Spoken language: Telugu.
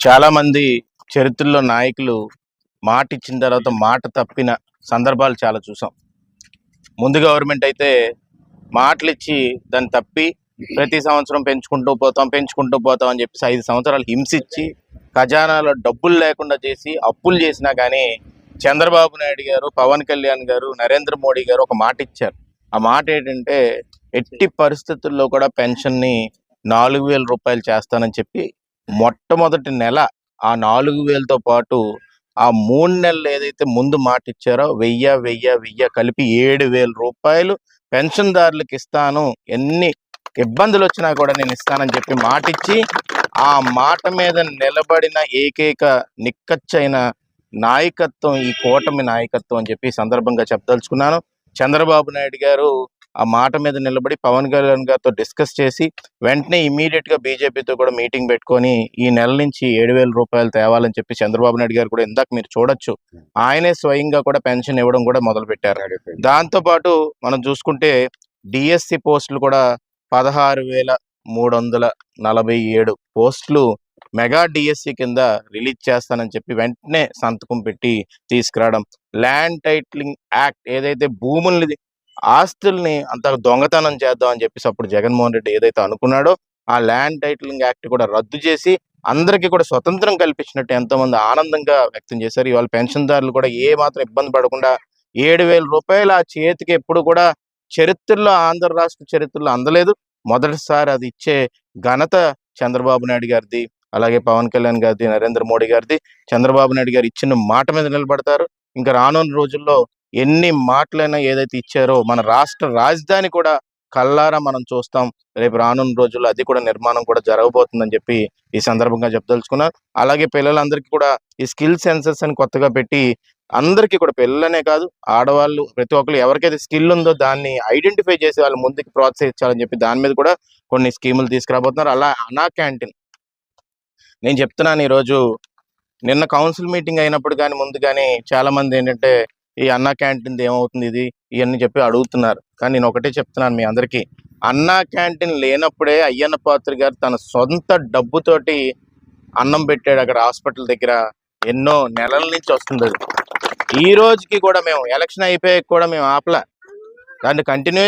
చాలా మంది చరిత్రలో నాయకులు మాట ఇచ్చిన తర్వాత మాట తప్పిన సందర్భాలు చాలా చూసాం. ముందు గవర్నమెంట్ అయితే మాటలు ఇచ్చి దాన్ని తప్పి ప్రతి సంవత్సరం పెంచుకుంటూ పోతాం పెంచుకుంటూ పోతాం అని చెప్పేసి ఐదు సంవత్సరాలు హింసించి ఖజానాలో డబ్బులు లేకుండా చేసి అప్పులు చేసినా కానీ చంద్రబాబు నాయుడు గారు పవన్ కళ్యాణ్ గారు నరేంద్ర మోడీ గారు ఒక మాట ఇచ్చారు. ఆ మాట ఏంటంటే ఎట్టి పరిస్థితుల్లో కూడా పెన్షన్ని నాలుగు వేల రూపాయలు చేస్తానని చెప్పి మొట్టమొదటి నెల ఆ నాలుగు వేలతో పాటు ఆ మూడు నెలలు ఏదైతే ముందు మాట ఇచ్చారో వెయ్యి వెయ్యి వెయ్యి కలిపి ఏడు వేల రూపాయలు పెన్షన్దారులకు ఇస్తాను. ఎన్ని ఇబ్బందులు వచ్చినా కూడా నేను ఇస్తానని చెప్పి మాట ఇచ్చి ఆ మాట మీద నిలబడిన ఏకైక నిక్కచ్చైన నాయకత్వం ఈ కూటమి నాయకత్వం అని చెప్పి సందర్భంగా చెప్పదలుచుకున్నాను. చంద్రబాబు నాయుడు గారు ఆ మాట మీద నిలబడి పవన్ కళ్యాణ్ గారితో డిస్కస్ చేసి వెంటనే ఇమీడియట్గా బీజేపీతో కూడా మీటింగ్ పెట్టుకొని ఈ నెల నుంచి ఏడు వేల రూపాయలు తేవాలని చెప్పి చంద్రబాబు నాయుడు గారు కూడా ఇందాక మీరు చూడొచ్చు. ఆయనే స్వయంగా కూడా పెన్షన్ ఇవ్వడం కూడా మొదలు పెట్టారు దాంతో పాటు మనం చూసుకుంటే డిఎస్సి పోస్టులు కూడా పదహారు వేల మూడు వందల నలభై ఏడు పోస్టులు మెగా డిఎస్సి కింద రిలీజ్ చేస్తానని చెప్పి వెంటనే సంతకం పెట్టి తీసుకురావడం. ల్యాండ్ టైటిలింగ్ యాక్ట్ ఏదైతే భూముల్ని ఆస్తుల్ని అంత దొంగతనం చేద్దాం అని చెప్పేసి అప్పుడు జగన్మోహన్ రెడ్డి ఏదైతే అనుకున్నాడో ఆ ల్యాండ్ టైటిలింగ్ యాక్ట్ కూడా రద్దు చేసి అందరికీ కూడా స్వతంత్రం కల్పించినట్టు ఎంతోమంది ఆనందంగా వ్యక్తం చేశారు. ఇవాళ పెన్షన్దారులు కూడా ఏ మాత్రం ఇబ్బంది పడకుండా ఏడు వేల రూపాయలు ఆ చేతికి ఎప్పుడు కూడా చరిత్రలో ఆంధ్ర రాష్ట్ర చరిత్రలో అందలేదు. మొదటిసారి అది ఇచ్చే ఘనత చంద్రబాబు నాయుడు గారిది అలాగే పవన్ కళ్యాణ్ గారిది నరేంద్ర మోడీ గారిది. చంద్రబాబు నాయుడు గారు ఇచ్చిన మాట మీద నిలబడతారు. ఇంకా రానున్న రోజుల్లో ఎన్ని మాటలైనా ఏదైతే ఇచ్చారో మన రాష్ట్ర రాజధాని కూడా కల్లారా మనం చూస్తాం. రేపు రానున్న రోజుల్లో అది కూడా నిర్మాణం కూడా జరగబోతుందని చెప్పి ఈ సందర్భంగా చెప్పదలుచుకున్నారు. అలాగే పిల్లలందరికీ కూడా ఈ స్కిల్ సెన్సెస్ అని కొత్తగా పెట్టి అందరికీ కూడా పిల్లలనే కాదు ఆడవాళ్ళు ప్రతి ఒక్కరు ఎవరికైతే స్కిల్ ఉందో దాన్ని ఐడెంటిఫై చేసి వాళ్ళు ముందుకు ప్రోత్సహించాలని చెప్పి దాని మీద కూడా కొన్ని స్కీములు తీసుకురాబోతున్నారు. అలా అనా క్యాంటీన్. నేను చెప్తున్నాను ఈరోజు నిన్న కౌన్సిల్ మీటింగ్ అయినప్పుడు కానీ ముందు కానీ చాలా మంది ఏంటంటే ఈ అన్నా క్యాంటీన్ ఏమవుతుంది ఇది? ఇవన్నీ చెప్పి అడుగుతున్నారు. కానీ నేను ఒకటే చెప్తున్నాను మీ అందరికీ. అన్నా క్యాంటీన్ లేనప్పుడే అయ్యన్న పాత్ర గారు తన సొంత డబ్బుతోటి అన్నం పెట్టాడు అక్కడ హాస్పిటల్ దగ్గర. ఎన్నో నెలల నుంచి వస్తుంది అది. ఈ రోజుకి కూడా మేము ఎలక్షన్ అయిపోయాక కూడా మేము ఆపలే. దాన్ని కంటిన్యూ